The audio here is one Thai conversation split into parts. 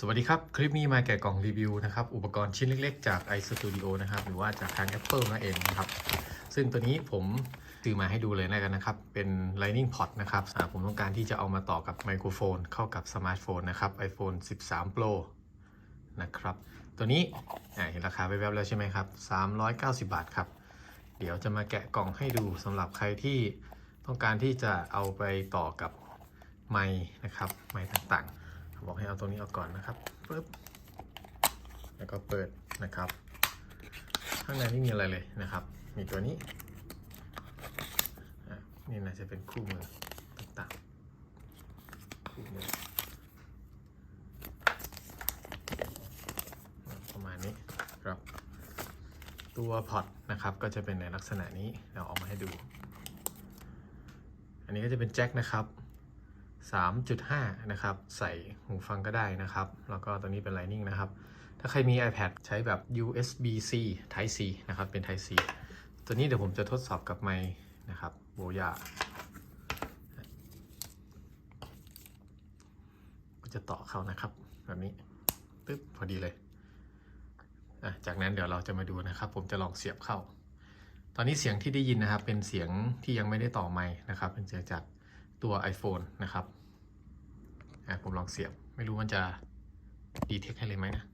สวัสดีครับ คลิปนี้มาแกะกล่องรีวิวนะครับ อุปกรณ์ชิ้นเล็กๆ จาก iStudio นะครับ หรือว่าจากทาง Apple นั่นเองนะครับ ซึ่งตัวนี้ผมซื้อมาให้ดูเลยแล้วกันนะครับ เป็น Lightning Port นะครับผมต้องการที่จะเอามาต่อกับไมโครโฟน เข้ากับสมาร์ทโฟนนะครับ iPhone 13 Pro นะครับ ตัวนี้เห็นราคาไปแวบๆแล้วใช่ไหมครับ 390 บาทครับ เดี๋ยวจะมาแกะกล่องให้ดูสำหรับใครที่ต้องการที่จะเอาไปต่อกับไมค์นะครับไมค์ต่างๆ บอกให้เอาตรงนี้ออกก่อนนะครับปึ๊บแล้วก็เปิดนะครับ ข้างในไม่มีอะไรเลยนะครับ มีตัวนี้อะนี่น่าจะเป็นคู่มือต่างๆคู่มือประมาณนี้ครับ ตัวพอร์ตนะครับก็จะเป็นในลักษณะนี้เราเอามาให้ดู อันนี้ก็จะเป็นแจ็คนะครับ 3.5 นะครับ ใส่หูฟังก็ได้นะครับ แล้วก็ตัวนี้เป็น Lightning นะครับ ถ้าใครมี iPad ใช้แบบ USB-C Type C นะครับ เป็น Type C ตัวนี้เดี๋ยวผมจะทดสอบกับไมค์นะครับโบยาก็จะต่อเข้านะครับ แบบนี้ปึ๊บพอดีเลย จากนั้นเดี๋ยวเราจะมาดูนะครับ ผมจะลองเสียบเข้า ตอนนี้เสียงที่ได้ยินนะครับ เป็นเสียงที่ยังไม่ได้ต่อไมค์นะครับ เป็นเสียงจาก ตัว iPhone นะครับผมลองเสียบ ไม่รู้มันจะดีเทคให้เลยไหมนะ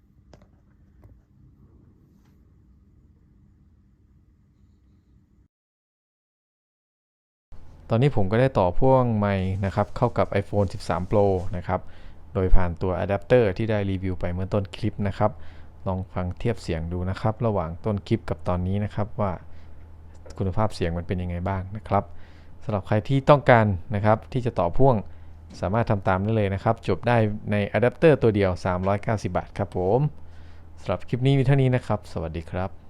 ตอนนี้ผมก็ได้ต่อพ่วงไมค์นะครับ เข้ากับ iPhone 13 Pro นะครับ โดยผ่านตัวอะแดปเตอร์ที่ได้รีวิวไปเมื่อต้นคลิปนะครับ ลองฟังเทียบเสียงดูนะครับ ระหว่างต้นคลิปกับตอนนี้นะครับว่าคุณภาพเสียงมันเป็นยังไงบ้างนะครับ สำหรับใครที่ต้องการนะครับที่จะต่อพ่วงสามารถทำตามได้เลยนะครับ จบได้ในอะแดปเตอร์ตัวเดียว 390 บาทครับผมสำหรับคลิปนี้มีเท่านี้นะครับ สวัสดีครับ